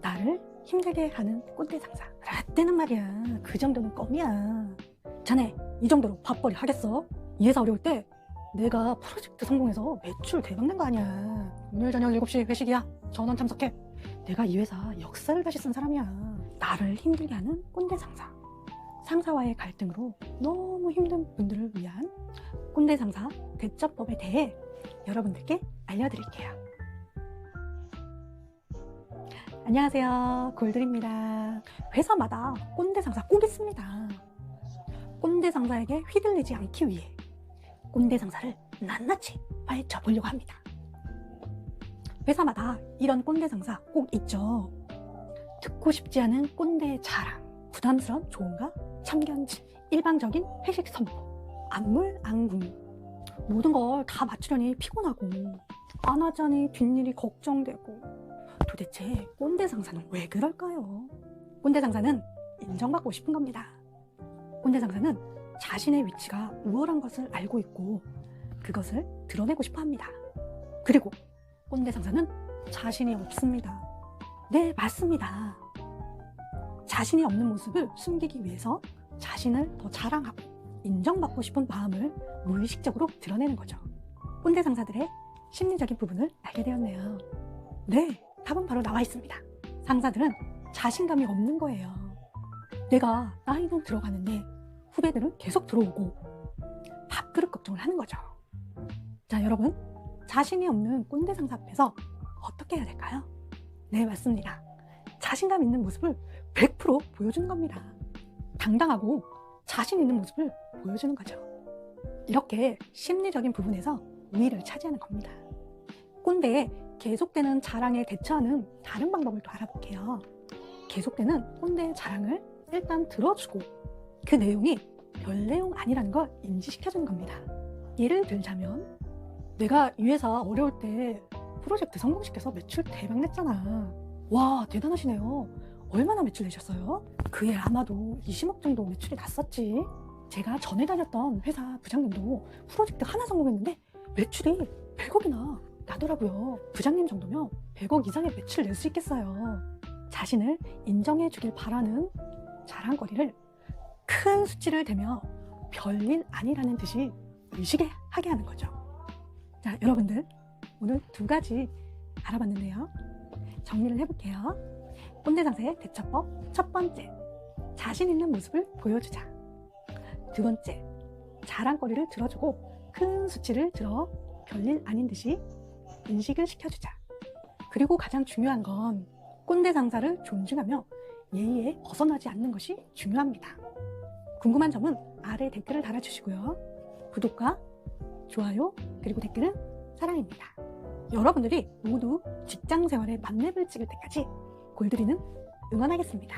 나를 힘들게 하는 꼰대 상사. 라떼는 말이야. 그 정도는 껌이야. 자네, 이 정도로 밥벌이 하겠어? 이 회사 어려울 때 내가 프로젝트 성공해서 매출 대박난 거 아니야. 오늘 저녁 7시 회식이야. 전원 참석해. 내가 이 회사 역사를 다시 쓴 사람이야. 나를 힘들게 하는 꼰대 상사. 상사와의 갈등으로 너무 힘든 분들을 위한 꼰대 상사 대처법에 대해 여러분들께 알려드릴게요. 안녕하세요. 골들입니다. 회사마다 꼰대 상사 꼭 있습니다. 꼰대 상사에게 휘둘리지 않기 위해 꼰대 상사를 낱낱이 파헤쳐 보려고 합니다. 회사마다 이런 꼰대 상사 꼭 있죠. 듣고 싶지 않은 꼰대의 자랑, 부담스러운 조언과 참견질, 일방적인 회식 선포, 안물 안궁 모든 걸 다 맞추려니 피곤하고 안 하자니 뒷일이 걱정되고 도대체 꼰대 상사는 왜 그럴까요? 꼰대 상사는 인정받고 싶은 겁니다. 꼰대 상사는 자신의 위치가 우월한 것을 알고 있고 그것을 드러내고 싶어 합니다. 그리고 꼰대 상사는 자신이 없습니다. 네, 맞습니다. 자신이 없는 모습을 숨기기 위해서 자신을 더 자랑하고 인정받고 싶은 마음을 무의식적으로 드러내는 거죠. 꼰대 상사들의 심리적인 부분을 알게 되었네요. 네, 답은 바로 나와 있습니다. 상사들은 자신감이 없는 거예요. 내가 나이는 들어가는데 후배들은 계속 들어오고 밥그릇 걱정을 하는 거죠. 자, 여러분. 자신이 없는 꼰대 상사 앞에서 어떻게 해야 될까요? 네, 맞습니다. 자신감 있는 모습을 100% 보여주는 겁니다. 당당하고 자신 있는 모습을 보여주는 거죠. 이렇게 심리적인 부분에서 우위를 차지하는 겁니다. 꼰대의 계속되는 자랑에 대처하는 다른 방법을 또 알아볼게요. 계속되는 꼰대의 자랑을 일단 들어주고 그 내용이 별 내용 아니라는 걸 인지시켜주는 겁니다. 예를 들자면 내가 이 회사 어려울 때 프로젝트 성공시켜서 매출 대박 냈잖아. 와 대단하시네요. 얼마나 매출 내셨어요? 그해 아마도 20억 정도 매출이 났었지. 제가 전에 다녔던 회사 부장님도 프로젝트 하나 성공했는데 매출이 100억이나 나더라고요. 부장님 정도면 100억 이상의 매출 낼 수 있겠어요. 자신을 인정해 주길 바라는 자랑거리를 큰 수치를 대며 별일 아니라는 듯이 의식에 하게 하는 거죠. 자, 여러분들 오늘 두 가지 알아봤는데요. 정리를 해볼게요. 꼰대 상사의 대처법 첫 번째, 자신 있는 모습을 보여주자. 두 번째, 자랑거리를 들어주고 큰 수치를 들어 별일 아닌 듯이 인식을 시켜주자. 그리고 가장 중요한 건 꼰대 상사를 존중하며 예의에 벗어나지 않는 것이 중요합니다. 궁금한 점은 아래 댓글을 달아주시고요. 구독과 좋아요 그리고 댓글은 사랑입니다. 여러분들이 모두 직장 생활에 만렙을 찍을 때까지 골드리는 응원하겠습니다.